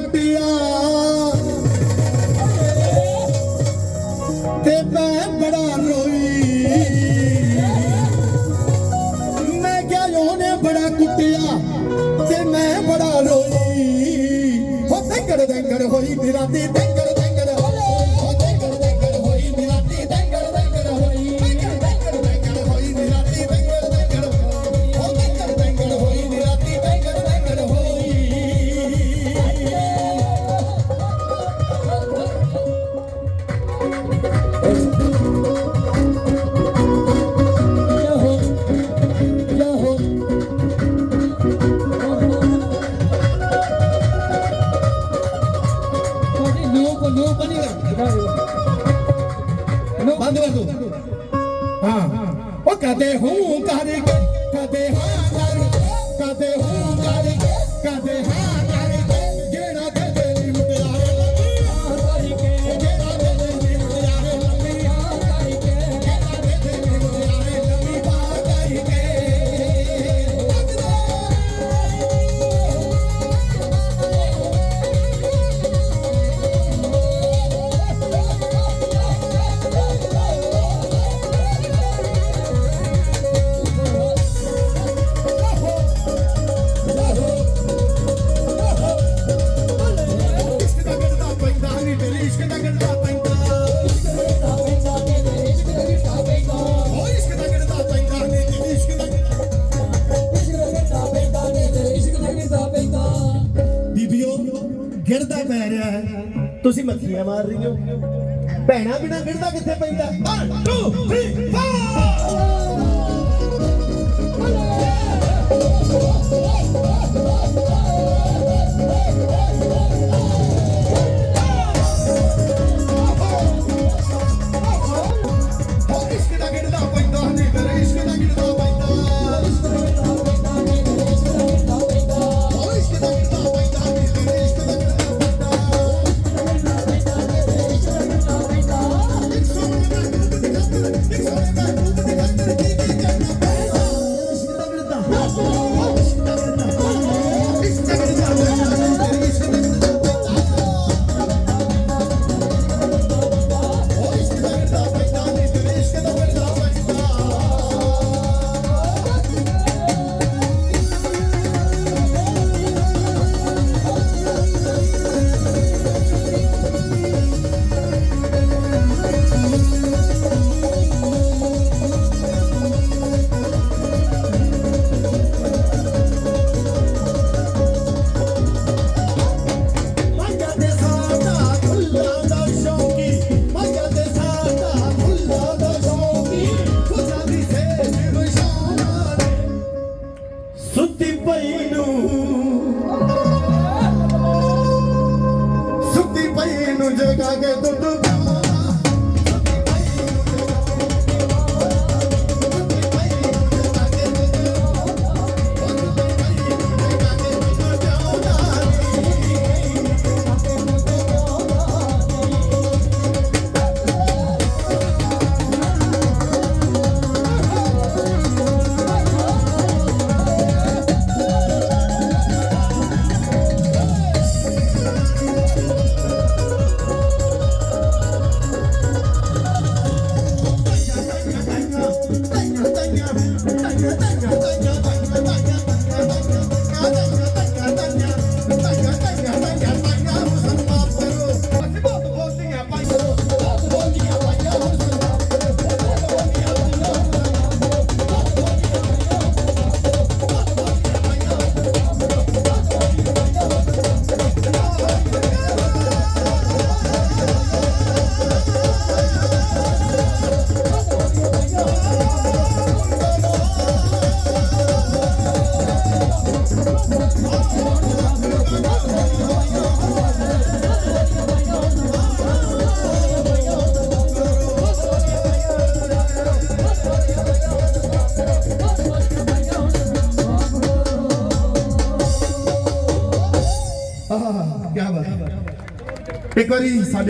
ਗੁੱਟਿਆ ਤੇ ਮੈਂ ਬੜਾ ਰੋਈ। ਮੈਂ ਕਿਹਾ, ਉਹਨੇ ਬੜਾ ਕੁੱਟਿਆ ਤੇ ਮੈਂ ਬੜਾ ਰੋਈ। ਹੋ ਤੰਗੜ ਤੰਗੜ ਹੋਈ ਦਿਲਾਂ ਦੀ ਤੰਗੜ नो बनी नो बंद कर दो हाँ ओ कदे हूँ कर कदे हाँ कर कदे हूँ कर कदे हाँ ਗਿਰਦਾ ਪੈ ਰਿਹਾ ਹੈ। ਤੁਸੀਂ ਮੱਖੀਆਂ ਮਾਰ ਰਹੀ ਹੋ। ਭੈਣਾ ਬਿਨਾ ਗਿਰਦਾ ਕਿੱਥੇ ਪੈਂਦਾ? 1 2 3 4 I get the, the. ਇੱਕ ਵਾਰੀ ਸਾਡੇ